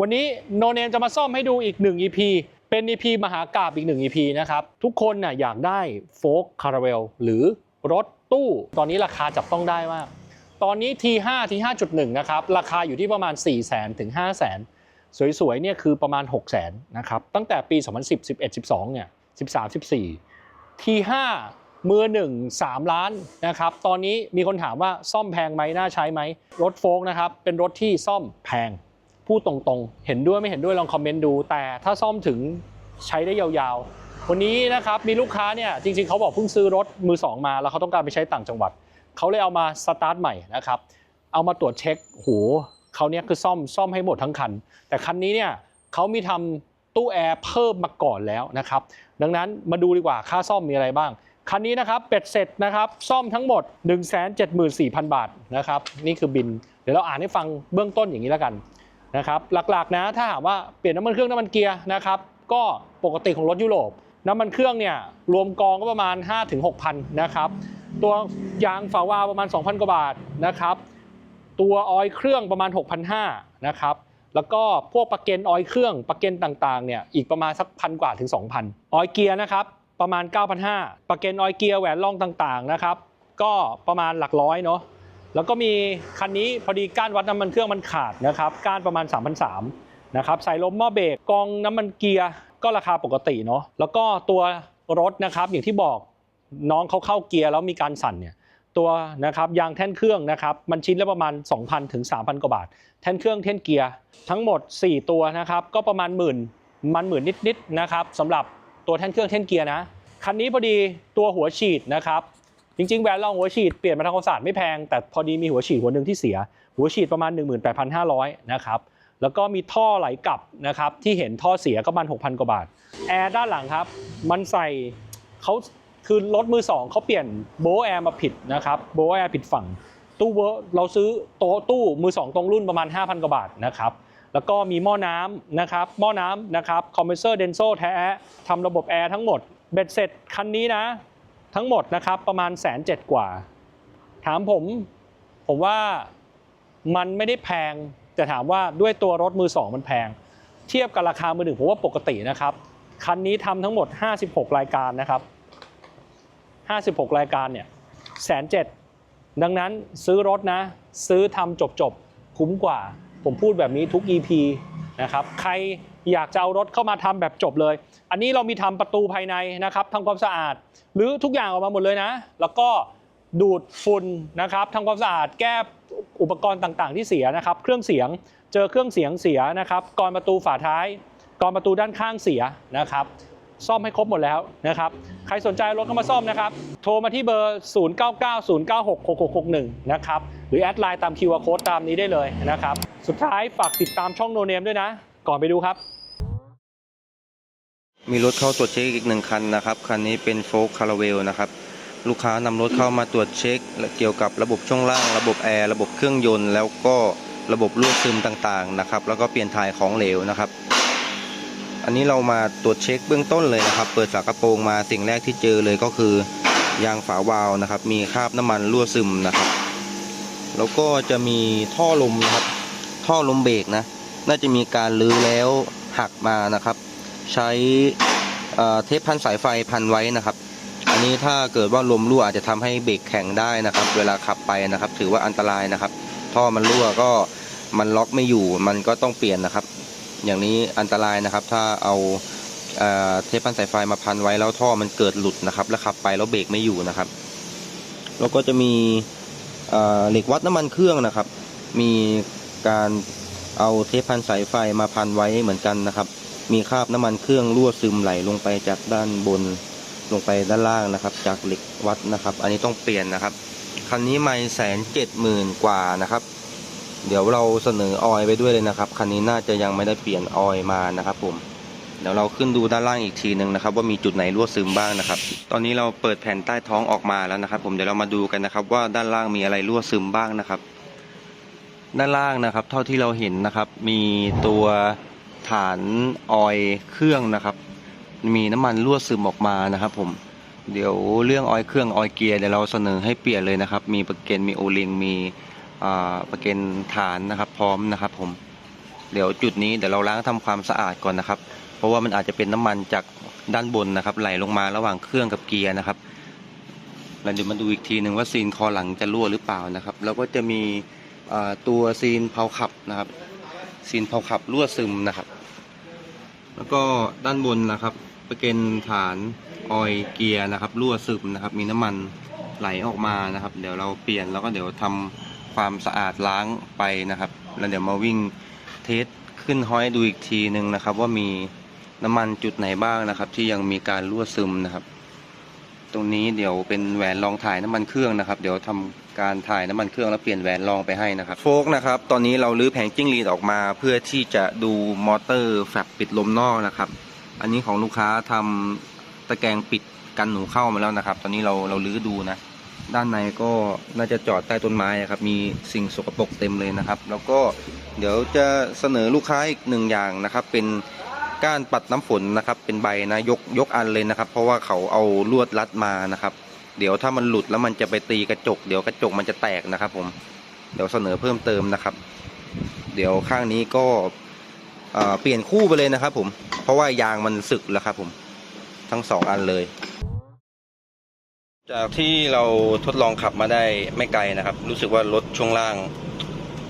วันนี้โนเนมจะมาซ่อมให้ดูอีก 1 EP เป็น EP มหากราบอีก 1 EP นะครับ ทุกคนน่ะอยากได้โฟกคาราเวลหรือรถตู้ ตอนนี้ราคาจับต้องได้มาก ตอนนี้ T5 T5.1 นะครับ ราคาอยู่ที่ประมาณ 4 0 0 0 0 0 ถึง 5 0 0 0 0 0 สวยๆ เนี่ยคือประมาณ 6 0 0 0 0 0 นะครับ ตั้งแต่ปี 2010 11 12 เนี่ย 13 14 T5 มือหนึ่ง3ล้านนะครับ ตอนนี้มีคนถามว่าซ่อมแพงไหมน่าใช้ไหม รถโฟกนะครับ เป็นรถที่ซ่อมแพง พูดตรงๆ เห็นด้วยไม่เห็นด้วยลองคอมเมนต์ดู แต่ถ้าซ่อมถึงใช้ได้ยาวๆ วันนี้นะครับมีลูกค้าเนี่ยจริงๆเขาบอกเพิ่งซื้อรถมือสองมาแล้วเขาต้องการไปใช้ต่างจังหวัดเขาเลยเอามาสตาร์ทใหม่นะครับเอามาตรวจเช็คโหเขาเนี่ยคือซ่อมซ่อมให้หมดทั้งคัน แต่คันนี้เนี่ยเขามีทำตู้แอร์เพิ่มมาก่อนแล้วนะครับดังนั้นมาดูดีกว่าค่าซ่อมมีอะไรบ้าง คันนี้นะครับเป็ดเสร็จนะครับซ่อมทั้งหมด 174,000 บาทนะครับนี่คือบิน เดี๋ยวเราอ่านให้ฟังเบื้องต้นอย่างนี้แล้วกัน นะครับหลักๆนะถ้าถามว่าเปลี่ยนน้ำมันเครื่องน้ำมันเกียร์นะครับก็ปกติของรถยุโรปน้ำมันเครื่องเนี่ยรวมกองก็ประมาณ 5-6,000นะครับตัวยางฝาวาวประมาณ 2,000 กว่าบาทนะครับตัวออยล์เครื่องประมาณ 6,500นะครับแล้วก็พวกประกันออยล์เครื่องประกันต่างๆเนี่ยอีกประมาณสักพันกว่าถึง 2,000 ออยล์เกียร์นะครับประมาณ 9,500ประกันออยล์เกียร์แหวนรองต่างๆนะครับก็ประมาณหลักร้อยเนาะ แล้วก็มีคันนี้พอดีก้านวัดน้ำมันเครื่องมันขาดนะครับก้านประมาณ 3,300นะครับใส่ลมหม้อเบรกกองน้ำมันเกียร์ก็ราคาปกติเนาะแล้วก็ตัวรถนะครับอย่างที่บอกน้องเขาเข้าเกียร์แล้วมีการสั่นเนี่ยตัวนะครับยางแท่นเครื่องนะครับมันชิ้นละประมาณ 2,000ถึง3,000 กว่าบาท แท่นเครื่องแท่นเกียร์ทั้งหมด 4 ตัวนะครับก็ประมาณหมื่นมันหมื่นนิดๆนะครับสำหรับตัวแท่นเครื่องแท่นเกียร์นะคันนี้พอดีตัวหัวฉีดนะครับ จริงๆแหวนรองหัวฉีดเปลี่ยนมาทางความสะอาดไม่แพง แต่พอดีมีหัวฉีดหัวหนึ่งที่เสีย หัวฉีดประมาณ 18,500 นะครับ แล้วก็มีท่อไหลกลับนะครับที่เห็นท่อเสียก็ประมาณ6,000 กว่าบาท แอร์ด้านหลังครับ มันใส่เขาคือรถมือสองเขาเปลี่ยนโบแอร์มาผิดนะครับโบแอร์ผิดฝั่ง ตู้เวอร์เราซื้อโต๊ะตู้มือสองตรงรุ่นประมาณ 5,000 กว่าบาทนะครับแล้วก็มีหม้อน้ำนะครับหม้อน้ำนะครับคอมเพรสเซอร์เดนโซแท้ทำระบบแอร์ทั้งหมดเบ็ดเสร็จคันนี้นะ ทั้งหมดนะครับประมาณแสนเจ็ดกว่า ถามผมผมว่ามันไม่ได้แพง แต่ถามว่าด้วยตัวรถมือสองมันแพง เทียบกับราคามือหนึ่งผมว่าปกตินะครับ คันนี้ทำทั้งหมด 56 รายการนะครับ 56 รายการเนี่ยแสนเจ็ดดังนั้นซื้อรถนะ ซื้อทำจบจบๆคุ้มกว่า ผมพูดแบบนี้ทุก EP นะครับ ใคร อยากจะเอารถเข้ามาทำแบบจบเลย อันนี้เรามีทำประตูภายในนะครับทำความสะอาด หรือทุกอย่างออกมาหมดเลยนะ แล้วก็ดูดฝุ่นนะครับทำความสะอาดแก้อุปกรณ์ต่างๆ ที่เสียนะครับ เครื่องเสียงเจอเครื่องเสียงเสียนะครับกรอนประตูฝาท้ายกรอนประตูด้านข้างเสียนะครับ ซ่อมให้ครบหมดแล้วนะครับ ใครสนใจรถเข้ามาซ่อมนะครับ โทรมาที่เบอร์ 0990966661 นะครับ หรือแอดไลน์ตาม QR Code ตามนี้ได้เลยนะครับ สุดท้ายฝากติดตามช่องโนเนมด้วยนะ ก่อนไปดูครับมีรถเข้าตรวจเช็คอีกหนึ่งคันนะครับคันนี้เป็นโฟล์คาราเวลนะครับลูกค้านำรถเข้ามาตรวจเช็คเกี่ยวกับระบบช่วงล่าง ระบบแอร์ระบบเครื่องยนต์แล้วก็ระบบรั่วซึมต่างๆนะครับแล้วก็เปลี่ยนถ่ายของเหลวนะครับ อันนี้เรามาตรวจเช็คเบื้องต้นเลยนะครับ เปิดฝากระโปรงมาสิ่งแรกที่เจอเลยก็คือยางฝาวาล์วนะครับ มีคราบน้ำมันรั่วซึมนะครับ แล้วก็จะมีท่อลมนะครับท่อลมเบรกนะ น่าจะมีการลื้อแล้วหักมานะครับ ใช้เทปพันสายไฟพันไว้นะครับ อันนี้ถ้าเกิดว่าลมรั่วอาจจะทำให้เบรกแข็งได้นะครับ เวลาขับไปนะครับ ถือว่าอันตรายนะครับ ท่อมันรั่วก็มันล็อกไม่อยู่ มันก็ต้องเปลี่ยนนะครับ อย่างนี้อันตรายนะครับ ถ้าเอาเทปพันสายไฟมาพันไว้แล้วท่อมันเกิดหลุดนะครับ แล้วขับไปแล้วเบรกไม่อยู่นะครับ แล้วก็จะมีเอ่อเหล็กวัดน้ำมันเครื่องนะครับ มีการ เอาเทปพันสายไฟมาพันไว้เหมือนกันนะครับ มีคราบน้ำมันเครื่องรั่วซึมไหลลงไปจากด้านบนลงไปด้านล่างนะครับ จากเหล็กวัดนะครับ อันนี้ต้องเปลี่ยนนะครับ คันนี้ไม่แสนเจ็ดหมื่นกว่านะครับ เดี๋ยวเราเสนอออยไปด้วยเลยนะครับ คันนี้น่าจะยังไม่ได้เปลี่ยนออยมานะครับผมเดี๋ยวเราขึ้นดูด้านล่างอีกทีหนึ่งนะครับ ว่ามีจุดไหนรั่วซึมบ้างนะครับ ตอนนี้เราเปิดแผ่นใต้ท้องออกมาแล้วนะครับ ผมเดี๋ยวเรามาดูกันนะครับ ว่าด้านล่างมีอะไรรั่วซึมบ้างนะครับ ด้านล่างนะครับ เท่าที่เราเห็นนะครับ มีตัวฐานออยเครื่องนะครับ มีน้ำมันรั่วซึมออกมานะครับ ผม เดี๋ยวเรื่องออยเครื่องออยเกียร์เดี๋ยวเราเสนอให้เปลี่ยนเลยนะครับ มีประเกนมีโอลิงมีประเกนฐานนะครับ พร้อมนะครับ ผม เดี๋ยวจุดนี้เดี๋ยวเราล้างทำความสะอาดก่อนนะครับ เพราะว่ามันอาจจะเป็นน้ำมันจากด้านบนนะครับ ไหลลงมาระหว่างเครื่องกับเกียร์นะครับแล้วเดี๋ยวมาดูอีกทีหนึ่งว่าซีนคอหลังจะรั่วหรือเปล่านะครับ แล้วก็จะมี ตัวซีนเพาขับนะครับ ซีนเพาขับรั่วซึมนะครับ แล้วก็ด้านบนนะครับเป็นฐานออยเกียร์นะครับรั่วซึมนะครับ มีน้ำมันไหลออกมานะครับ เดี๋ยวเราเปลี่ยนแล้วก็เดี๋ยวทำความสะอาดล้างไปนะครับ แล้วเดี๋ยวมาวิ่งเทสขึ้นห้อยดูอีกทีหนึ่งนะครับ ว่ามีน้ำมันจุดไหนบ้างนะครับ ที่ยังมีการรั่วซึมนะครับ ตรงนี้เดี๋ยวเป็นแหวนรองถ่ายน้ำมันเครื่องนะครับ เดี๋ยวทำการถ่ายน้ำมันเครื่องแล้วเปลี่ยนแหวนรองไปให้นะครับ โฟกนะครับ ตอนนี้เราลื้อแผงจิ้งหรีดออกมาเพื่อที่จะดูมอเตอร์แฟบปิดลมนอกนะครับ อันนี้ของลูกค้าทำตะแกรงปิดกันหนูเข้ามาแล้วนะครับ ตอนนี้เราเราลื้อดูนะ ด้านในก็น่าจะจอดใต้ต้นไม้อะครับ มีสิ่งสกปรกเต็มเลยนะครับ แล้วก็เดี๋ยวจะเสนอลูกค้าอีกหนึ่งอย่างนะครับ เป็น ก้านปัดน้ำฝนนะครับ เป็นใบนะยกยกอันเลยนะครับ เพราะว่าเขาเอาลวดรัดมานะครับ เดี๋ยวถ้ามันหลุดแล้วมันจะไปตีกระจก เดี๋ยวกระจกมันจะแตกนะครับ ผมเดี๋ยวเสนอเพิ่มเติมนะครับ เดี๋ยวข้างนี้ก็เปลี่ยนคู่ไปเลยนะครับ ผม เพราะว่ายางมันสึกแล้วครับ ผมทั้งสองอันเลย จากที่เราทดลองขับมาได้ไม่ไกลนะครับ รู้สึกว่ารถช่วงล่าง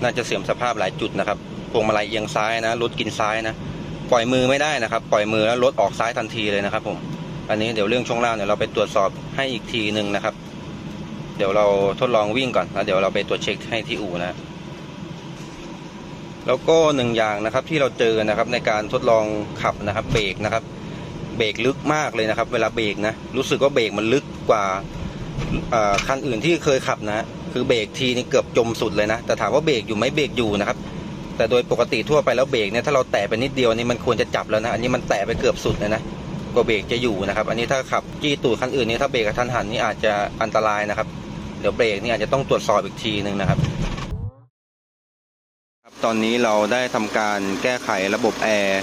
น่าจะเสื่อมสภาพหลายจุดนะครับพวงมาลัยเอียงซ้ายนะรถกินซ้ายนะ ปล่อยมือไม่ได้นะครับ ปล่อยมือแล้วรถออกซ้ายทันทีเลยนะครับ ผม อันนี้เดี๋ยวเรื่องช่วงล่างเดี๋ยวเราไปตรวจสอบให้อีกทีหนึ่งนะครับ เดี๋ยวเราทดลองวิ่งก่อนแล้วเดี๋ยวเราไปตรวจเช็คให้ที่อู่นะแล้วก็หนึ่งอย่างนะครับที่เราเจอนะครับในการทดลองขับนะครับ เบรกนะครับ เบรกลึกมากเลยนะครับ เวลาเบรกนะรู้สึกว่าเบรกมันลึกกว่าคันอื่นที่เคยขับนะ คือเบรกทีนี่เกือบจมสุดเลยนะ แต่ถามว่าเบรกอยู่ไหมเบรกอยู่นะครับ แต่โดยปกติทั่วไปแล้วเบรกเนี่ยถ้าเราแตะไปนิดเดียวนี่มันควรจะจับแล้วนะอันนี้มันแตะไปเกือบสุดเลยนะกว่าเบรกจะอยู่นะครับ อันนี้ถ้าขับจี้ตูดคันอื่นนี่ถ้าเบรกกระทันหันนี่อาจจะอันตรายนะครับ เดี๋ยวเบรกนี่อาจจะต้องตรวจสอบอีกทีหนึ่งนะครับครับตอนนี้เราได้ทำการแก้ไขระบบแอร์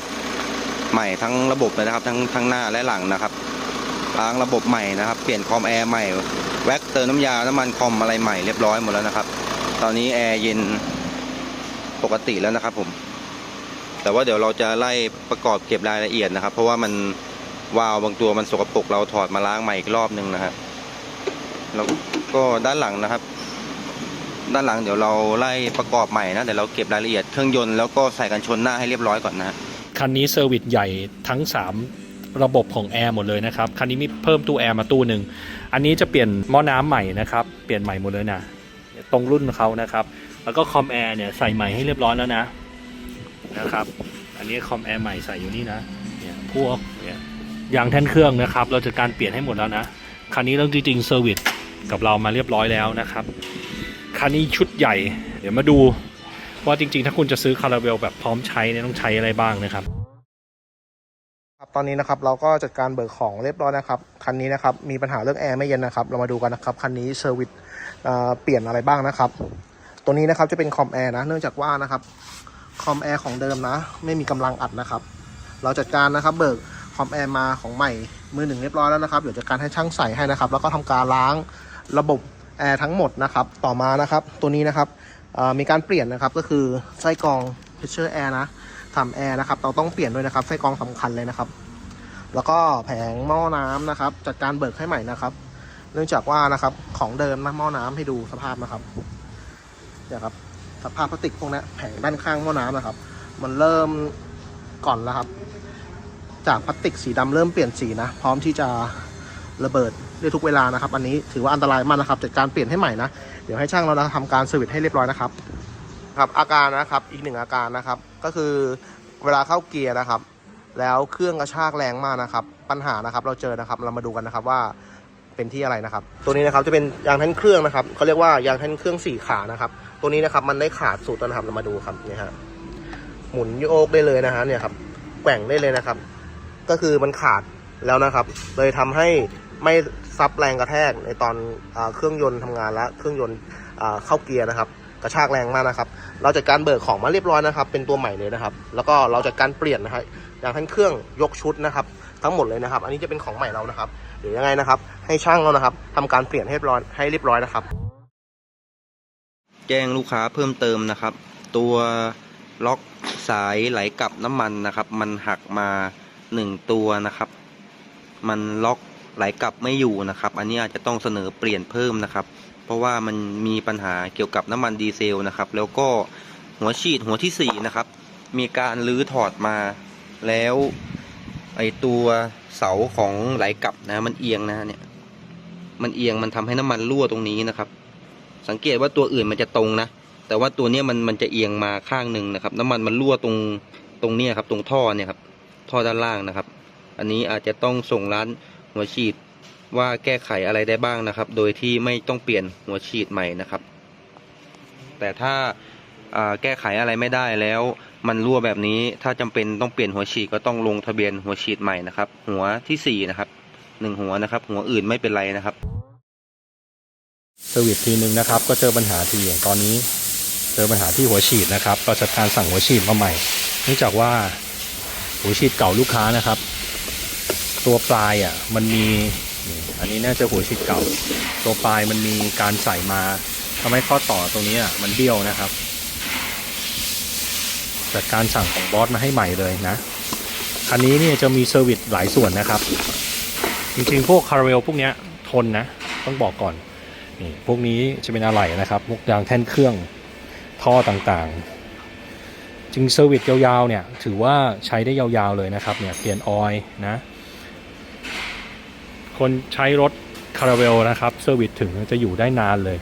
ใหม่ทั้งระบบเลยนะครับ ทั้งทั้งหน้าและหลังนะครับล้างระบบใหม่นะครับ เปลี่ยนคอมแอร์ใหม่แว็กเติมน้ำยาน้ำมันคอมอะไรใหม่เรียบร้อยหมดแล้วนะครับ ตอนนี้แอร์เย็น ปกติแล้วนะครับผม แต่ว่าเดี๋ยวเราจะไล่ประกอบเก็บรายละเอียดนะครับ เพราะว่ามันวาวบางตัวมันสกปรกเราถอดมาล้างใหม่อีกรอบหนึ่งนะครับแล้วก็ด้านหลังนะครับ ด้านหลังเดี๋ยวเราไล่ประกอบใหม่นะเดี๋ยวเราเก็บรายละเอียดเครื่องยนต์แล้วก็ใส่กันชนหน้าให้เรียบร้อยก่อนนะคันนี้เซอร์วิสใหญ่ทั้ง 3 ระบบของแอร์หมดเลยนะครับคันนี้มีเพิ่มตู้แอร์มาตู้หนึ่งอันนี้จะเปลี่ยนหม้อน้ำใหม่นะครับ เปลี่ยนใหม่หมดเลยนะตรงรุ่นเขานะครับ แล้วก็คอมแอร์เนี่ยใส่ใหม่ให้เรียบร้อยแล้วนะนะครับ อันนี้คอมแอร์ใหม่ใส่อยู่นี่นะเนี่ยพวกเนี่ยยางแท่นเครื่องนะครับ เราจะการเปลี่ยนให้หมดแล้วนะคันนี้ต้องจริงๆเซอร์วิสกับเรามาเรียบร้อยแล้วนะครับคันนี้ชุดใหญ่ เดี๋ยวมาดูว่าจริงๆ ถ้าคุณจะซื้อคาราเวลแบบพร้อมใช้เนี่ยต้องใช้อะไรบ้างนะครับครับตอนนี้นะครับเราก็จัดการเบิกของเรียบร้อยนะครับคันนี้นะครับมีปัญหาเรื่องแอร์ไม่เย็นนะครับ เรามาดูกันนะครับคันนี้เซอร์วิสเปลี่ยนอะไรบ้างนะครับ ตัวนี้นะครับจะเป็นคอมแอร์นะ เนื่องจากว่านะครับคอมแอร์ของเดิมนะ ไม่มีกำลังอัดนะครับ เราจัดการนะครับเบิกคอมแอร์มาของใหม่มือหนึ่งเรียบร้อยแล้วนะครับเดี๋ยวจัดการให้ช่างใส่ให้นะครับ แล้วก็ทำการล้างระบบแอร์ทั้งหมดนะครับ ต่อมานะครับ ตัวนี้นะครับมีการเปลี่ยนนะครับก็คือไส้กรองเพชเชอร์แอร์นะทำแอร์นะครับเราต้องเปลี่ยนด้วยนะครับไส้กรองสำคัญเลยนะครับ แล้วก็แผงหม้อน้ำนะครับ จัดการเบิกให้ใหม่นะครับ เนื่องจากว่านะครับของเดิมนะหม้อน้ำให้ดูสภาพนะครับ นี่ยครับสภาพพลาสติกพวกนี้แผงด้านข้างหม้อน้ำนะครับ มันเริ่มก่อนแล้วครับ จากพลาสติกสีดำเริ่มเปลี่ยนสีนะ พร้อมที่จะระเบิดได้ทุกเวลานะครับ อันนี้ถือว่าอันตรายมากนะครับจัดการเปลี่ยนให้ใหม่นะ เดี๋ยวให้ช่างเรานะทำการเซอร์วิสให้เรียบร้อยนะครับ ครับอาการนะครับอีกหนึ่งอาการนะครับ ก็คือเวลาเข้าเกียร์นะครับ แล้วเครื่องกระชากแรงมากนะครับ ปัญหานะครับเราเจอนะครับเรามาดูกันนะครับว่าเป็นที่อะไรนะครับ ตัวนี้นะครับจะเป็นยางแท่นเครื่องนะครับเขาเรียกว่ายางแท่นเครื่องสี่ขานะครับ ตัวนี้นะครับ มันได้ขาดสุดแล้วนะครับเรามาดูครับเนี่ยฮะหมุนโยกได้เลยนะฮะเนี่ยครับแกว่งได้เลยนะครับ ก็คือมันขาดแล้วนะครับ เลยทำให้ไม่ซับแรงกระแทกในตอนอเครื่องยนต์ทำงานและเครื่องยนต์เข้าเกียร์นะครับ กระชากแรงมากนะครับ เราจัดการเบิกของมาเรียบร้อยนะครับ เป็นตัวใหม่เลยนะครับ แล้วก็เราจัดการเปลี่ยนนะครับอย่างทั้งเครื่องยกชุดนะครับ ทั้งหมดเลยนะครับ อันนี้จะเป็นของใหม่เรานะครับเดี๋ยวยังไงนะครับ ให้ช่างเรานะครับทำการเปลี่ยนให้เรียบร้อยให้เรียบร้อยนะครับ แจ้งลูกค้าเพิ่มเติมนะครับ ตัวล็อกสายไหลกลับน้ำมันนะครับ มันหักมาหนึ่งตัวนะครับ มันล็อกไหลกลับไม่อยู่นะครับ อันนี้อาจจะต้องเสนอเปลี่ยนเพิ่มนะครับ เพราะว่ามันมีปัญหาเกี่ยวกับน้ำมันดีเซลนะครับ แล้วก็หัวฉีดหัวที่สี่นะครับ มีการลื้อถอดมาแล้วไอตัวเสาของไหลกลับนะ มันเอียงนะเนี่ย มันเอียงมันทำให้น้ำมันรั่วตรงนี้นะครับ สังเกตว่าตัวอื่นมันจะตรงนะ แต่ว่าตัวนี้มันมันจะเอียงมาข้างหนึ่งนะครับ น้ำมันมันรั่วตรงตรงเนี้ยครับ ตรงท่อเนี่ยครับ ท่อด้านล่างนะครับ อันนี้อาจจะต้องส่งร้านหัวฉีดว่าแก้ไขอะไรได้บ้างนะครับ โดยที่ไม่ต้องเปลี่ยนหัวฉีดใหม่นะครับ แต่ถ้าาแก้ไขอะไรไม่ได้แล้ว มันรั่วแบบนี้ ถ้าจำเป็นต้องเปลี่ยนหัวฉีดก็ต้องลงทะเบียนหัวฉีดใหม่นะครับ หัวที่สี่นะครับหนึ่งหัวนะครับ หัวอื่นไม่เป็นไรนะครับ เซอร์วิสทีนึงนะครับ ก็เจอปัญหาทีอย่างตอนนี้ เจอปัญหาที่หัวฉีดนะครับ ก็จัดการสั่งหัวฉีดมาใหม่ เนื่องจากว่าหัวฉีดเก่าลูกค้านะครับ ตัวปลายอะมันมี อันนี้น่าจะหัวฉีดเก่า ตัวปลายมันมีการใส่มาทำให้ข้อต่อตรงนี้อะมันเบี้ยวนะครับ จัดการสั่งของบอสมาให้ใหม่เลยนะคันนี้เนี่ยจะมีเซอร์วิสหลายส่วนนะครับ จริงๆ พวกคาราเวลพวกเนี้ยทนนะ ต้องบอกก่อน นี่พวกนี้จะเป็นอะไหล่นะครับพวกยางแท่นเครื่องท่อต่างๆ จริงเซอร์วิสยาวๆเนี่ยถือว่าใช้ได้ยาวๆเลยนะครับเนี่ยเปลี่ยนออยล์นะคนใช้รถคาราเวลนะครับเซอร์วิสถึงจะอยู่ได้นานเลย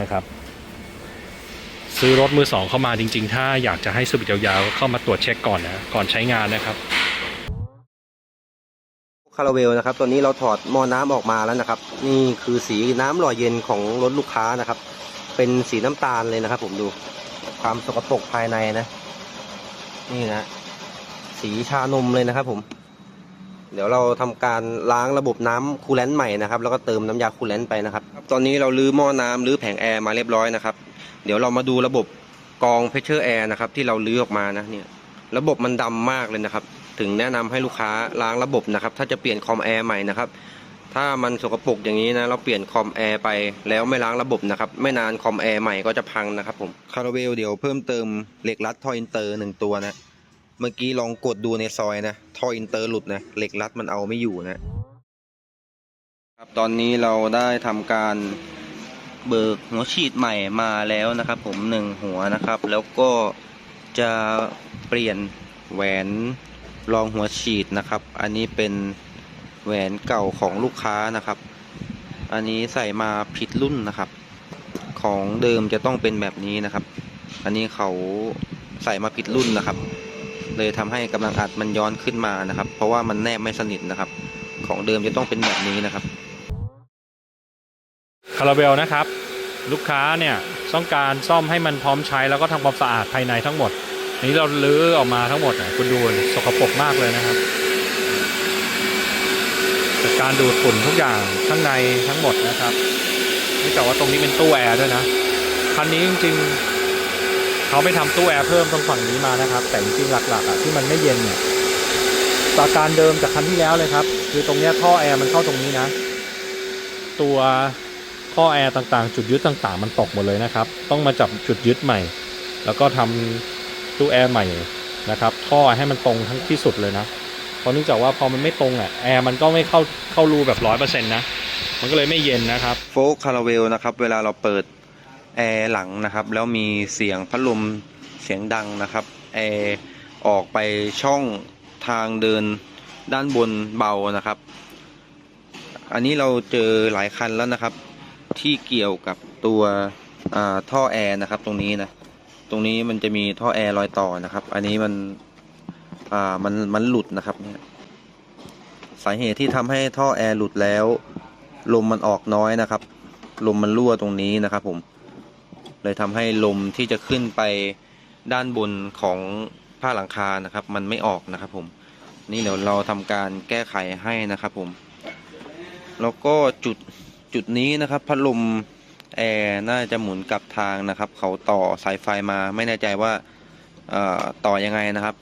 นะครับ ซื้อรถมือสองเข้ามาจริง ๆ ถ้าอยากจะให้เซอร์วิสยาวๆเข้ามาตรวจเช็คก่อนนะก่อนใช้งานนะครับ คาราเวลนะครับตัวนี้เราถอดหม้อน้ำออกมาแล้วนะครับ นี่คือสีน้ำหล่อเย็นของรถลูกค้านะครับ เป็นสีน้ำตาลเลยนะครับ ผมดูความสกปรกภายในนะ นี่นะสีชานมเลยนะครับ ผม เดี๋ยวเราทำการล้างระบบน้ำคูลแลนต์ใหม่นะครับ แล้วก็เติมน้ำยาคูลแลนต์ไปนะครับ ตอนนี้เราลื้อหม้อน้ำลื้อแผงแอร์มาเรียบร้อยนะครับ เดี๋ยวเรามาดูระบบกองเพชเชอร์แอร์นะครับที่เราลื้อออกมานะเนี่ย ระบบมันดำมากเลยนะครับ ถึงแนะนำให้ลูกค้าล้างระบบนะครับ ถ้าจะเปลี่ยนคอมแอร์ใหม่นะครับ ถ้ามันสกปรกอย่างนี้นะเราเปลี่ยนคอมแอร์ไปแล้วไม่ล้างระบบนะครับ ไม่นานคอมแอร์ใหม่ก็จะพังนะครับผมคาราเวลเดี๋ยวเพิ่มเติมเหล็กรัดทอยอินเตอร์หนึ่งตัวนะ เมื่อกี้ลองกดดูในซอยนะทอยอินเตอร์หลุดนะเหล็กรัดมันเอาไม่อยู่นะครับตอนนี้เราได้ทำการเบิกหัวฉีดใหม่มาแล้วนะครับ ผมหนึ่งหัวนะครับ แล้วก็จะเปลี่ยนแหวน รองหัวฉีดนะครับ อันนี้เป็นแหวนเก่าของลูกค้านะครับ อันนี้ใส่มาผิดรุ่นนะครับ ของเดิมจะต้องเป็นแบบนี้นะครับ อันนี้เขาใส่มาผิดรุ่นนะครับ เลยทำให้กำลังอัดมันย้อนขึ้นมานะครับ เพราะว่ามันแนบไม่สนิทนะครับ ของเดิมจะต้องเป็นแบบนี้นะครับคาราเบลนะครับ ลูกค้าเนี่ยต้องการซ่อมให้มันพร้อมใช้แล้วก็ทำความสะอาดภายในทั้งหมด นนี้เราลื้อออกมาทั้งหมดนะคุณดูสกปรกมากเลยนะครับจัดการดูดฝุ่นทุกอย่างข้างในทั้งหมดนะครับนื่องจากว่าตรงนี้เป็นตู้แอร์ด้วยนะคันนี้จริงๆเขาไปทำตู้แอร์เพิ่มตรงฝั่งนี้มานะครับ แต่จริงๆหลักๆอะที่มันไม่เย็นเนี่ยอาการเดิมจากคันที่แล้วเลยครับ คือตรงนี้ท่อแอร์มันเข้าตรงนี้นะ ตัวท่อแอร์ต่างๆ จุดยึดต่างๆ มันตกหมดเลยนะครับ ต้องมาจับจุดยึดใหม่ แล้วก็ทำ ตู้แอร์ใหม่นะครับท่อให้มันตรงทั้งที่สุดเลยนะเพราะเนื่องจากว่าพอมันไม่ตรงอะแอร์มันก็ไม่เข้าเข้ารูแบบร้อยเปอร์เซ็นต์นะมันก็เลยไม่เย็นนะครับโฟกคาราเวลนะครับเวลาเราเปิดแอร์หลังนะครับแล้วมีเสียงพัดลมเสียงดังนะครับแอร์ออกไปช่องทางเดินด้านบนเบานะครับ อันนี้เราเจอหลายคันแล้วนะครับ ที่เกี่ยวกับตัวท่อแอร์นะครับตรงนี้นะ รงนี้มันจะมีท่อแอร์รอยต่อนะครับ อันนี้มันอ่ามันมันหลุดนะครับเนี่ยสาเหตุที่ทำให้ท่อแอร์หลุดแล้วลมมันออกน้อยนะครับ ลมมันรั่วตรงนี้นะครับ ผม เลยทำให้ลมที่จะขึ้นไปด้านบนของผ้าหลังคานะครับ มันไม่ออกนะครับ ผม นี่เดี๋ยวเราทำการแก้ไขให้นะครับ ผม แล้วก็จุดจุดนี้นะครับ พัดลม แอร์น่าจะหมุนกลับทางนะครับ เขาต่อสายไฟมาไม่แน่ใจว่าเอ่อต่อยังไงนะครับ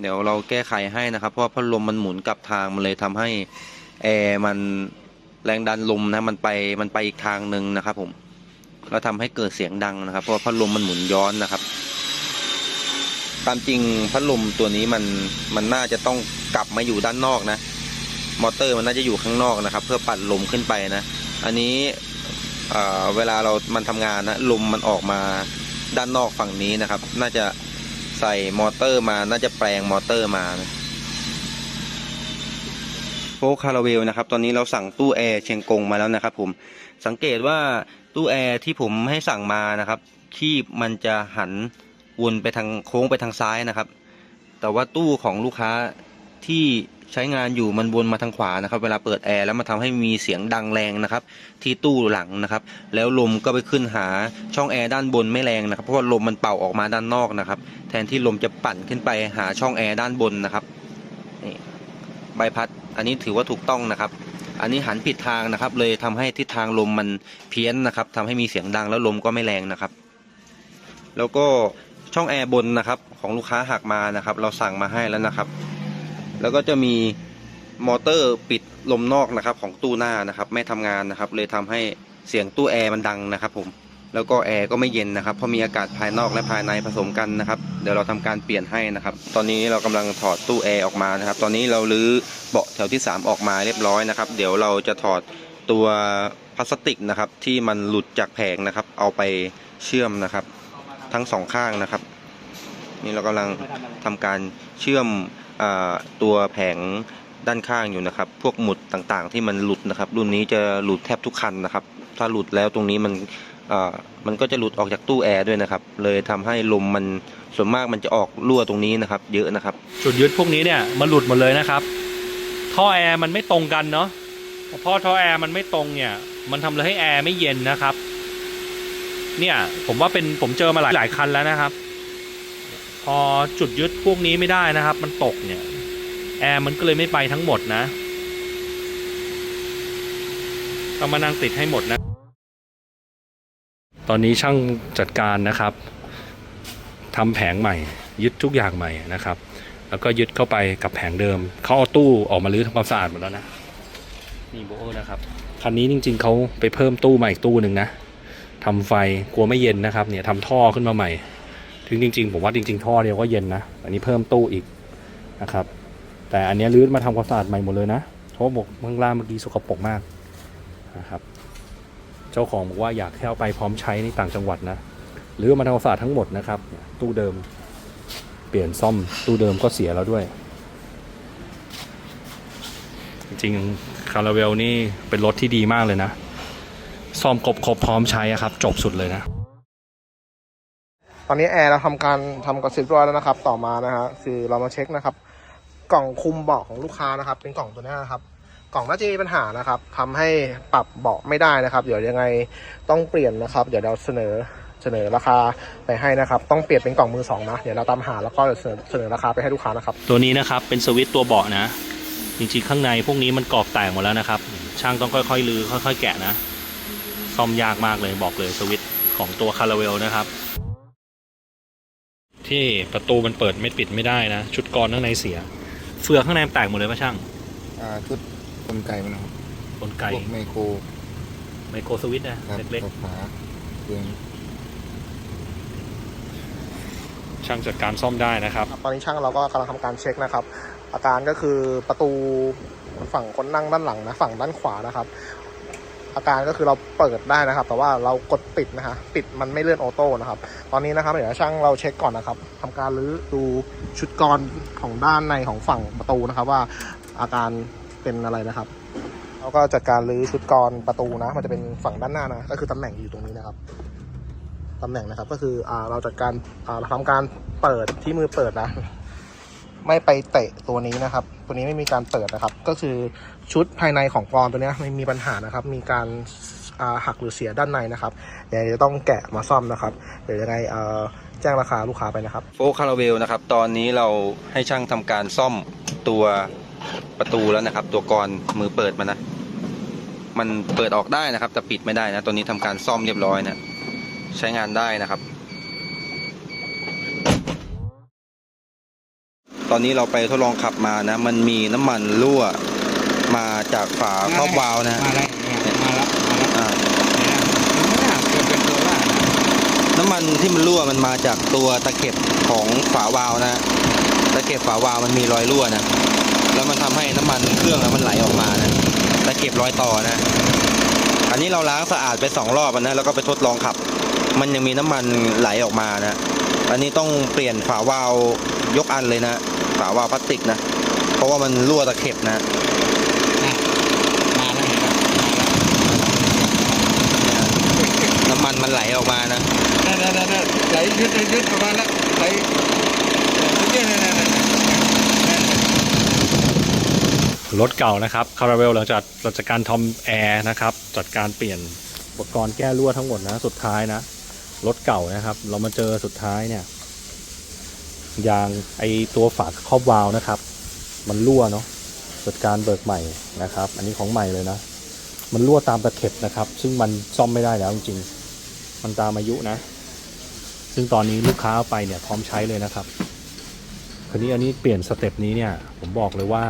เดี๋ยวเราแก้ไขให้นะครับ เพราะพัดลมมันหมุนกลับทางมันเลยทำให้แอร์มันแรงดันลมนะมันไปมันไปอีกทางหนึ่งนะครับผมแล้วทำให้เกิดเสียงดังนะครับ เพราะพัดลมมันหมุนย้อนนะครับ ตามจริงพัดลมตัวนี้มันมันน่าจะต้องกลับมาอยู่ด้านนอกนะ มอเตอร์มันน่าจะอยู่ข้างนอกนะครับ เพื่อปัดลมขึ้นไปนะ อันนี้เวลาเรามันทำงานนะลมมันออกมาด้านนอกฝั่งนี้นะครับ น่าจะใส่มอเตอร์มา น่าจะแปลงมอเตอร์มานะโฟกคาราเวลนะครับ ตอนนี้เราสั่งตู้แอร์เชียงกงมาแล้วนะครับ ผม สังเกตว่าตู้แอร์ที่ผมให้สั่งมานะครับ คีบมันจะหันวนไปทางโค้งไปทางซ้ายนะครับ แต่ว่าตู้ของลูกค้าที่ ใช้งานอยู่มันวนมาทางขวานะครับ เวลาเปิดแอร์แล้วมันทำให้มีเสียงดังแรงนะครับ ที่ตู้หลังนะครับ แล้วลมก็ไปขึ้นหาช่องแอร์ด้านบนไม่แรงนะครับ เพราะว่าลมมันเป่าออกมาด้านนอกนะครับ แทนที่ลมจะปั่นขึ้นไปหาช่องแอร์ด้านบนนะครับนี่ใบพัดอันนี้ถือว่าถูกต้องนะครับ อันนี้หันผิดทางนะครับ เลยทำให้ทิศทางลมมันเพี้ยนนะครับทำให้มีเสียงดังแล้วลมก็ไม่แรงนะครับ แล้วก็ช่องแอร์บนนะครับ ของลูกค้าหักมานะครับ เราสั่งมาให้แล้วนะครับ แล้วก็จะมีมอเตอร์ปิดลมนอกนะครับของตู้หน้านะครับ ไม่ทำงานนะครับ เลยทำให้เสียงตู้แอร์มันดังนะครับ ผมแล้วก็แอร์ก็ไม่เย็นนะครับเพราะมีอากาศภายนอกและภายในผสมกันนะครับ เดี๋ยวเราทำการเปลี่ยนให้นะครับ ตอนนี้เรากำลังถอดตู้แอร์ออกมานะครับ ตอนนี้เราลื้อเบาะแถวที่ 3 ออกมาเรียบร้อยนะครับ เดี๋ยวเราจะถอดตัวพลาสติกนะครับ ที่มันหลุดจากแผงนะครับ เอาไปเชื่อมนะครับ ทั้งสองข้างนะครับ นี่เรากำลังทำการเชื่อม ตัวแผงด้านข้างอยู่นะครับ พวกหมุดต่างๆ ที่มันหลุดนะครับ รุ่นนี้จะหลุดแทบทุกคันนะครับ ถ้าหลุดแล้วตรงนี้มันมันก็จะหลุดออกจากตู้แอร์ด้วยนะครับ เลยทำให้ลมมันส่วนมากมันจะออกรั่วตรงนี้นะครับ เยอะนะครับ จุดยึดพวกนี้เนี่ยมันหลุดหมดเลยนะครับ ท่อแอร์มันไม่ตรงกันเนาะพอท่อแอร์มันไม่ตรงเนี่ย มันทำเลยให้แอร์ไม่เย็นนะครับ เนี่ยผมว่าเป็นผมเจอมาหลายหลายคันแล้วนะครับ พอจุดยึดพวกนี้ไม่ได้นะครับ มันตกเนี่ย แอร์มันก็เลยไม่ไปทั้งหมดนะต้องมานั่งติดให้หมดนะ ตอนนี้ช่างจัดการนะครับทำแผงใหม่ ยึดทุกอย่างใหม่นะครับ แล้วก็ยึดเข้าไปกับแผงเดิม เขาเอาตู้ออกมาลื้อทำความสะอาดหมดแล้วนะนี่โบโอนะครับคันนี้จริง ๆเขาไปเพิ่มตู้ใหมาอีกตู้หนึ่งนะทำไฟกลัวไม่เย็นนะครับ เนี่ยทำท่อขึ้นมาใหม่ ถึงจริง ๆ ผมว่าจริง ๆ ท่อเดียวก็เย็นนะ อันนี้เพิ่มตู้อีกนะครับ แต่อันนี้ยลื้อมาทำความสะอาดใหม่หมดเลยนะเพราะบอกข้างล่างเมื่อกี้สกปรกมากนะครับ เจ้าของบอกว่าอยากให้เอาไปพร้อมใช้ในต่างจังหวัดนะหรือมาทำความสะอาดทั้งหมดนะครับ ตู้เดิม เปลี่ยนซ่อมตู้เดิมก็เสียแล้วด้วย จริงๆคาราเวลนี่เป็นรถที่ดีมากเลยนะ ซ่อมครบครบพร้อมใช้ครับ จบสุดเลยนะ ตอนนี้แอร์เราทำการทำกระสิบร้อยแล้วนะครับ ต่อมานะฮะคือเรามาเช็คนะครับ กล่องคุมเบาะของลูกค้านะครับ เป็นกล่องตัวนี้นะครับ กล่องน่าจะมีปัญหานะครับทำให้ปรับเบาะไม่ได้นะครับ เดี๋ยวยังไงต้องเปลี่ยนนะครับ เดี๋ยวเราเสนอเสนอราคาไปให้นะครับ ต้องเปลี่ยนเป็นกล่องมือสองนะ เดี๋ยวเราตามหาแล้วก็เสนอเสนอราคาไปให้ลูกค้านะครับ ตัวนี้นะครับเป็นสวิตช์ตัวเบาะนะ จริงๆข้างในพวกนี้มันกรอบแตกหมดแล้วนะครับ ช่างต้องค่อยๆลือค่อย ๆ แกะนะ ซ่อมยากมากเลยบอกเลยสวิตช์ของตัวคาราเวลนะครับ ที่ประตูมันเปิดไม่ปิดไม่ได้นะ ชุดกรข้างในเสีย เฟืองข้างในมันแตกหมดเลยป่ะช่างอ่าชุดกลไกมันนะครับกลไกพวกไมโครไมโครสวิตช์นะครับเล็กกับฝาเฟืองๆช่างจัดการซ่อมได้นะครับครับ ตอนนี้ช่างเราก็กำลังทำการเช็คนะครับ อาการก็คือประตูฝั่งคนนั่งด้านหลังนะฝั่งด้านขวานะครับ อาการก็คือเราเปิดได้นะครับ แต่ว่าเรากดปิดนะฮะปิดมันไม่เลื่อนออโต้นะครับ ตอนนี้นะครับเดี๋ยวช่างเราเช็คก่อนนะครับทำการรื้อดูชุดกรของด้านในของฝั่งประตูนะครับ ว่าอาการเป็นอะไรนะครับเราก็จัดการรื้อชุดกรประตูนะ มันจะเป็นฝั่งด้านหน้านะก็คือตำแหน่งอยู่ตรงนี้นะครับตำแหน่งนะครับก็คืออเราจัดการเราทำการเปิดที่มือเปิดนะ ไม่ไปเตะตัวนี้นะครับ ตัวนี้ไม่มีการเปิดนะครับ ก็คือชุดภายในของกรอนตัวนี้ไม่มีปัญหานะครับ มีการาหักหรือเสียด้านในนะครับเดี๋ยวจะต้องแกะมาซ่อมนะครับ เดี๋ยวยังไงแจ้งราคาลูกค้าไปนะครับโฟคาราเวลนะครับ ตอนนี้เราให้ช่างทำการซ่อมตัวประตูแล้วนะครับ ตัวกรมือเปิดมันนะ มันเปิดออกได้นะครับ แต่ปิดไม่ได้นะตอนนี้ทำการซ่อมเรียบร้อยนะ ใช้งานได้นะครับ ตอนนี้เราไปทดลองขับมานะ มันมีน้ำมันรั่วมาจากฝาครอบวาล์วนะมาแล้วเนี่ยมาแล้วมาแล้วอ่าเนี่ยเนี่ยเป็นเป็นตัวล่านะน้ำมันที่มันรั่วมันมาจากตัวตะเข็บของฝาวาล์วนะตะเข็บฝาวาล์วมันมีรอยรั่วนะแล้วมันทำให้น้ำมันเครื่องอะมันไหลออกมานะตะเข็บรอยต่อนะ อันนี้เราล้างสะอาดไปสองรอบอะนะแล้วก็ไปทดลองขับ มันยังมีน้ำมันไหลออกมานะอันนี้ต้องเปลี่ยนฝาวาล์วยกอันเลยนะ ฝาวาล์วพลาสติกนะ เพราะว่ามันรั่วตะเข็บนะมาแล้วเห็นไหมน้ำมันมันไหลออกมานะนั่นนั่นนั่นนั่นไหลยืดยืดยืดประมาณแล้วไหลยืดนั่นนั่นนั่นนั่นรถเก่านะครับคาราเวลหลังจากหลังจากการทำแอร์นะครับ จัดการเปลี่ยนอุปกรณ์แก้รั่วทั้งหมดนะ สุดท้ายนะรถเก่านะครับ เรามาเจอสุดท้ายเนี่ย ยางไอตัวฝาครอบวาล์วนะครับ มันรั่วเนาะจัดการเบิกใหม่นะครับ อันนี้ของใหม่เลยนะ มันรั่วตามตะเข็บนะครับ ซึ่งมันซ่อมไม่ได้แล้วจริงๆมันตามอายุนะ ซึ่งตอนนี้ลูกค้าเอาไปเนี่ยพร้อมใช้เลยนะครับคราวนี้อันนี้เปลี่ยนสเต็ปนี้เนี่ยผมบอกเลยว่า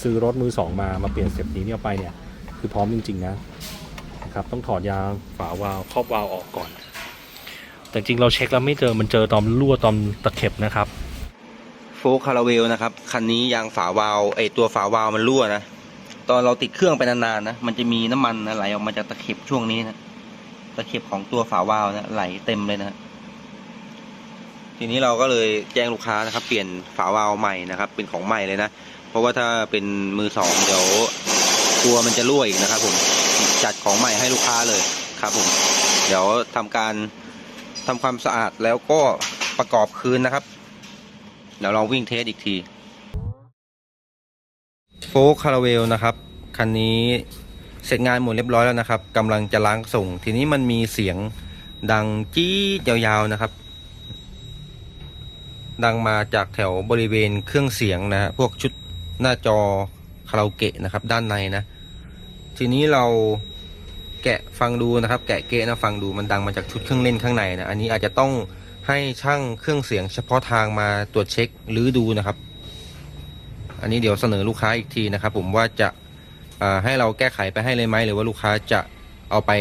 ซื้อรถมือสองมามาเปลี่ยนสเสียบนี้เนี่ยไปเนี่ยคือพร้อมจริงๆนะนะครับต้องถอดยางฝาวาล์วครอบวาล์วออกก่อน แต่จริงเราเช็คแล้วไม่เจอมันเจอตอมรั่วตอมตะเข็บนะครับโฟล์คาราเวลนะครับคันนี้ยางฝาวาล์วไอตัวฝาวาล์วมันรั่วนะตอนเราติดเครื่องไปนานๆนะมันจะมีน้ำมันนะไหลออกมาจากตะเข็บช่วงนี้นะตะเข็บของตัวฝาวาล์วนะไหลเต็มเลยนะทีนี้เราก็เลยแจ้งลูกค้านะครับ เปลี่ยนฝาวาล์วใหม่นะครับ เป็นของใหม่เลยนะเพราะว่าถ้าเป็นมือสองเดี๋ยวกลัวมันจะรั่วอีกนะครับ ผมจัดของใหม่ให้ลูกค้าเลยครับ ผม เดี๋ยวทำการ ทำความสะอาดแล้วก็ประกอบคืนนะครับ เดี๋ยวลองวิ่งเทสอีกทีโฟกคาราเวลนะครับคันนี้เสร็จงานหมดเรียบร้อยแล้วนะครับกำลังจะล้างส่ง ทีนี้มันมีเสียงดังจี้ยาวๆนะครับ ดังมาจากแถวบริเวณเครื่องเสียงนะ พวกชุดหน้าจอคาราโอเกะนะครับ ด้านในนะ ทีนี้เรา ฟังดูนะครับแกะเกะนะฟังดูมันดังมาจากชุดเครื่องเล่นข้างในนะอันนี้อาจจะต้องให้ช่างเครื่องเสียงเฉพาะทางมาตรวจเช็คหรือดูนะครับ อันนี้เดี๋ยวเสนอลูกค้าอีกทีนะครับ ผมว่าจะาให้เราแก้ไขไปให้เลยไหมหรือว่าลูกค้าจะเอาไป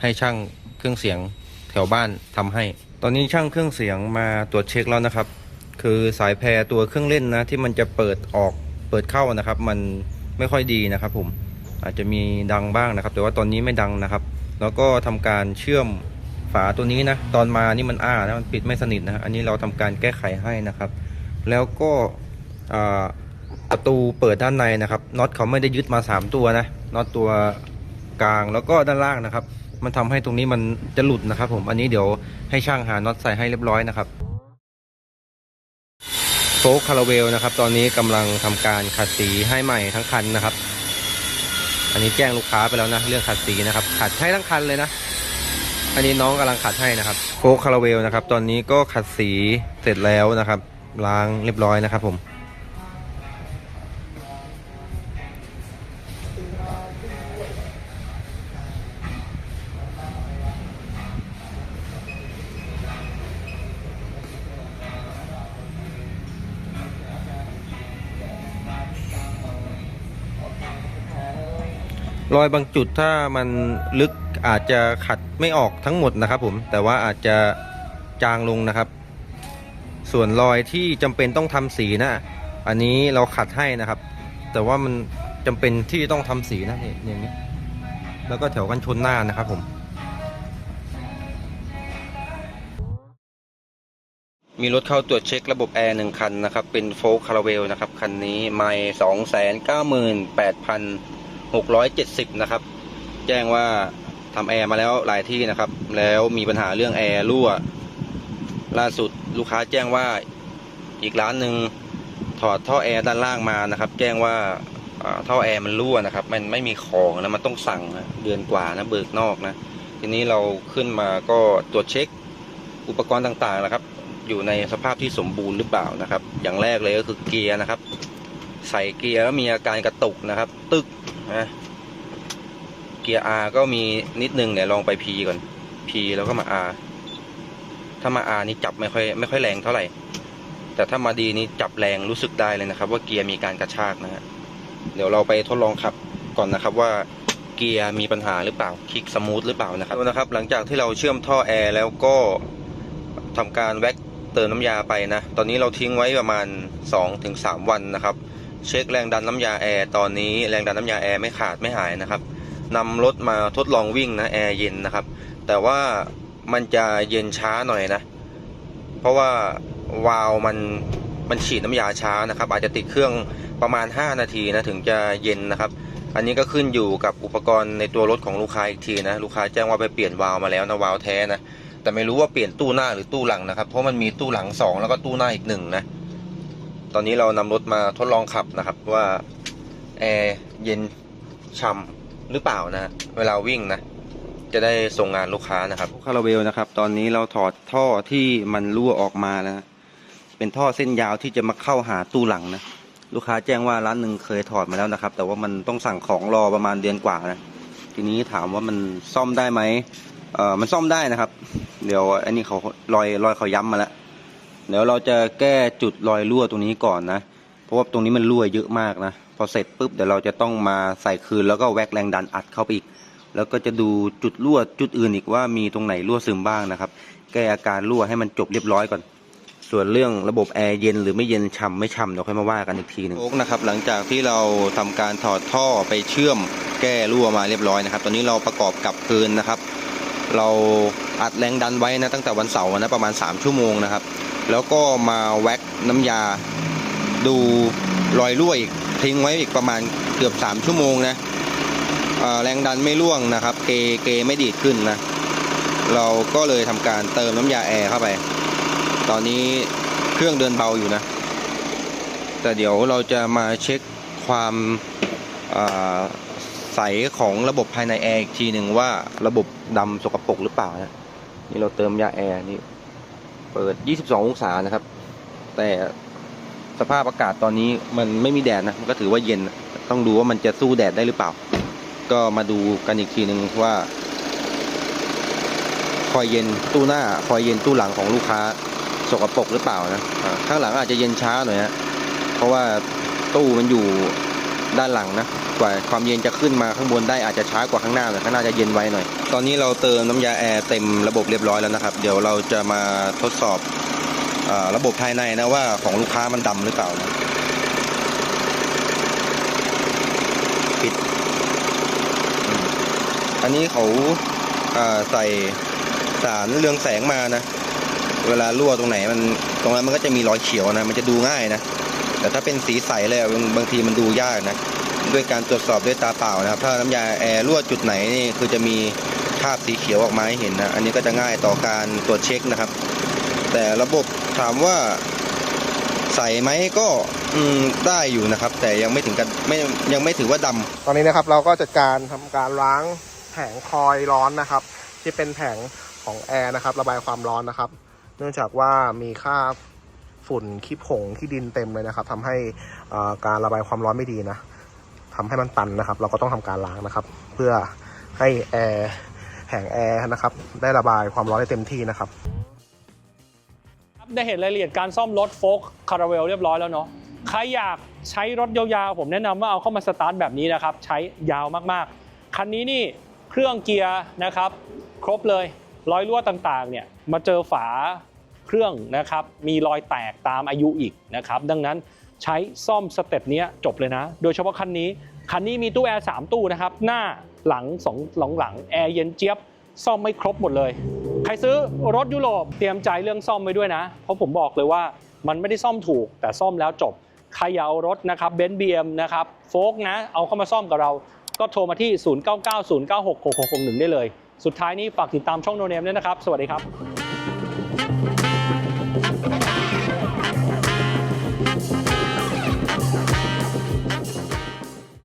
ให้ช่างเครื่องเสียงแถวบ้านทำให้ ตอนนี้ช่างเครื่องเสียงมาตรวจเช็คแล้วนะครับ คือสายแพรตัวเครื่องเล่นนะที่มันจะเปิดออกเปิดเข้านะครับ มันไม่ค่อยดีนะครับ ผมอาจจะมีดังบ้างนะครับ แต่ว่าตอนนี้ไม่ดังนะครับ แล้วก็ทำการเชื่อมฝาตัวนี้นะ ตอนมานี่มันอ้านะมันปิดไม่สนิทนะอันนี้เราทำการแก้ไขให้นะครับ แล้วก็ประตูเปิดด้านในนะครับน็อตเขาไม่ได้ยึดมา 3 ตัวนะน็อตตัวกลางแล้วก็ด้านล่างนะครับ มันทำให้ตรงนี้มันจะหลุดนะครับ ผมอันนี้เดี๋ยวให้ช่างหาน็อตใส่ให้เรียบร้อยนะครับโฟกคาราเวลนะครับ ตอนนี้กำลังทำการขัดสีให้ใหม่ทั้งคันนะครับ อันนี้แจ้งลูกค้าไปแล้วนะเรื่องขัดสีนะครับขัดให้ทั้งคันเลยนะอันนี้น้องกำลังขัดให้นะครับโฟกคาราเวลนะครับตอนนี้ก็ขัดสีเสร็จแล้วนะครับล้างเรียบร้อยนะครับผม รอยบางจุดถ้ามันลึกอาจจะขัดไม่ออกทั้งหมดนะครับผมแต่ว่าอาจจะจางลงนะครับ ส่วนรอยที่จำเป็นต้องทำสีนะ อันนี้เราขัดให้นะครับ แต่ว่ามันจำเป็นที่ต้องทำสีนะเนี่ยอย่างนี้ แล้วก็แถวกันชนหน้านะครับผม มีรถเข้าตรวจเช็คระบบแอร์หนึ่งคันนะครับ เป็นโฟล์คาราเวลนะครับ คันนี้ไม่สองแสนเก้าหมื่นแปดพัน หกร้อยเจ็ดสิบนะครับ แจ้งว่าทำแอร์มาแล้วหลายที่นะครับ แล้วมีปัญหาเรื่องแอร์รั่ว ล่าสุดลูกค้าแจ้งว่าอีกร้านหนึ่งถอดท่อแอร์ด้านล่างมานะครับ แจ้งว่าอ่าท่อแอร์มันรั่วนะครับ มันไม่มีของนะมันต้องสั่งนะเดือนกว่านะเบิกนอกนะ ทีนี้เราขึ้นมาก็ตรวจเช็คอุปกรณ์ต่างๆนะครับ อยู่ในสภาพที่สมบูรณ์หรือเปล่านะครับ อย่างแรกเลยก็คือเกียร์นะครับ ใส่เกียร์แล้วมีอาการกระตุกนะครับ ตึก นะเกียร์ R ก็มีนิดนึงเนี่ยลองไป P ก่อน P แล้วก็มา R ถ้ามา R นี่จับไม่ค่อยไม่ค่อยแรงเท่าไหร่ แต่ถ้ามาดีนี่จับแรงรู้สึกได้เลยนะครับ ว่าเกียร์มีการกระชากนะฮะเดี๋ยวเราไปทดลองขับก่อนนะครับว่าเกียร์มีปัญหาหรือเปล่าคลิกสมูทหรือเปล่านะครับนะครับ หลังจากที่เราเชื่อมท่อแอร์แล้วก็ทำการแว็กเติมน้ำยาไปนะ ตอนนี้เราทิ้งไว้ประมาณ 2-3 วันนะครับ เช็คแรงดันน้ำยาแอร์ตอนนี้แรงดันน้ำยาแอร์ไม่ขาดไม่หายนะครับนำรถมาทดลองวิ่งนะแอร์เย็นนะครับ แต่ว่ามันจะเย็นช้าหน่อยนะ เพราะว่าวาล์วมันมันฉีดน้ำยาช้านะครับ อาจจะติดเครื่องประมาณ 5 นาทีนะถึงจะเย็นนะครับ อันนี้ก็ขึ้นอยู่กับอุปกรณ์ในตัวรถของลูกค้าอีกทีนะลูกค้าแจ้งว่าไปเปลี่ยนวาล์วมาแล้วนะวาล์วแท้นะแต่ไม่รู้ว่าเปลี่ยนตู้หน้าหรือตู้หลังนะครับ เพราะมันมีตู้หลังสองแล้วก็ตู้หน้าอีกหนึ่งนะ ตอนนี้เรานำรถมาทดลองขับนะครับ ว่าแอร์เย็นช่ำหรือเปล่านะเวลาวิ่งนะ จะได้ส่งงานลูกค้านะครับคาราเวลนะครับ ตอนนี้เราถอดท่อที่มันรั่วออกมาแล้วนะเป็นท่อเส้นยาวที่จะมาเข้าหาตู้หลังนะลูกค้าแจ้งว่าร้านหนึ่งเคยถอดมาแล้วนะครับ แต่ว่ามันต้องสั่งของรอประมาณเดือนกว่านะทีนี้ถามว่ามันซ่อมได้ไหมเออมันซ่อมได้นะครับ เดี๋ยวอันนี้เขารอยรอยเขาย้ำมาแล้ว เดี๋ยวเราจะแก้จุดรอยรั่วตรงนี้ก่อนนะ เพราะว่าตรงนี้มันรั่วเยอะมากนะ พอเสร็จปุ๊บเดี๋ยวเราจะต้องมาใส่คืนแล้วก็แวกแรงดันอัดเข้าไปอีก แล้วก็จะดูจุดรั่วจุดอื่นอีกว่ามีตรงไหนรั่วซึมบ้างนะครับ แก้อาการรั่วให้มันจบเรียบร้อยก่อน ส่วนเรื่องระบบแอร์เย็นหรือไม่เย็นฉ่ำไม่ฉ่ำเดี๋ยวค่อยมาว่ากันอีกทีหนึ่งโอ๊กนะครับหลังจากที่เราทำการถอดท่อไปเชื่อม แก้รั่วมาเรียบร้อยนะครับ ตอนนี้เราประกอบกับคืนนะครับ เราอัดแรงดันไว้นะตั้งแต่วันเสาร์นะประมาณ 3 ชั่วโมงนะครับ แล้วก็มาแว็กน้ำยา ดูรอยรั่วอีกทิ้งไว้อีกประมาณเกือบ 3 ชั่วโมงนะแรงดันไม่ร่วงนะครับ เกเกไม่ดีดขึ้นนะ เราก็เลยทำการเติมน้ำยาแอร์เข้าไป ตอนนี้เครื่องเดินเบาอยู่นะ แต่เดี๋ยวเราจะมาเช็คความใสของระบบภายในแอร์อีกทีหนึ่งว่าระบบดำสกปรกหรือเปล่านะนี่เราเติมยาแอร์นี่ ปิด 22 องศานะครับ แต่สภาพอากาศตอนนี้มันไม่มีแดดนะ มันก็ถือว่าเย็น ต้องดูว่ามันจะสู้แดดได้หรือเปล่า ก็มาดูกันอีกทีหนึ่งว่า คอยเย็นตู้หน้า คอยเย็นตู้หลังของลูกค้า สกปรกหรือเปล่านะ ข้างหลังอาจจะเย็นช้าหน่อยฮะเพราะว่าตู้มันอยู่ ด้านหลังนะกว่าความเย็นจะขึ้นมาข้างบนได้อาจจะช้ากว่าข้างหน้าหน่อยข้างหน้าจะเย็นไวหน่อย ตอนนี้เราเติมน้ำยาแอร์เต็มระบบเรียบร้อยแล้วนะครับ เดี๋ยวเราจะมาทดสอบอระบบภายในนะว่าของลูกค้ามันดำหรือเปล่านะปิด อันนี้เขาาใส่สารเรืองแสงมานะ เวลารั่วตรงไหนมันตรงนั้นมันก็จะมีรอยเขียวนะ มันจะดูง่ายนะ แต่ถ้าเป็นสีใสเลยบางทีมันดูยากนะด้วยการตรวจสอบด้วยตาเปล่านะครับ ถ้าน้ำยาแอร์รั่วจุดไหนนี่คือจะมีคราบสีเขียวออกมาให้เห็นนะอันนี้ก็จะง่ายต่อการตรวจเช็คนะครับ แต่ระบบถามว่าใสไหมก็ได้อยู่นะครับ แต่ยังไม่ถึงกันไม่ยังไม่ถือว่าดำตอนนี้นะครับเราก็จัดการทำการล้างแผงคอยล์ร้อนนะครับ ที่เป็นแผงของแอร์นะครับ ระบายความร้อนนะครับ เนื่องจากว่ามีค่า ฝุ่นขี้ผงขี้ดินเต็มเลยนะครับทำให้การระบายความร้อนไม่ดีนะทำให้มันตันนะครับ เราก็ต้องทำการล้างนะครับ เพื่อให้แอร์แผงแอร์นะครับ ได้ระบายความร้อนได้เต็มที่นะครับได้เห็นรายละเอียดการซ่อมรถโฟกคาราเวลเรียบร้อยแล้วเนาะใครอยากใช้รถยาวๆผมแนะนำว่าเอาเข้ามาสตาร์ทแบบนี้นะครับ ใช้ยาวมากๆ คันนี้นี่เครื่องเกียร์นะครับ ครบเลยรอยรั่วต่างๆเนี่ยมาเจอฝา เครื่องนะครับมีรอยแตกตามอายุอีกนะครับดังนั้นใช้ซ่อมสเต็ปเนี้ยจบเลยนะ โดยเฉพาะคันนี้ คันนี้มีตู้แอร์3ตู้นะครับ หน้าหลังสองหลังหลังแอร์เย็นเจี๊ยบ ซ่อมไม่ครบหมดเลย ใครซื้อรถยุโรปเตรียมใจเรื่องซ่อมไว้ด้วยนะ เพราะผมบอกเลยว่ามันไม่ได้ซ่อมถูกแต่ซ่อมแล้วจบ ใครอยากเอารถนะครับเบนซ์บีเอ็มนะครับโฟกนะ เอาเข้ามาซ่อมกับเรา ก็โทรมาที่ 0990966661 ได้เลย สุดท้ายนี้ฝากติดตามช่องโนเนมด้วยนะครับ สวัสดีครับ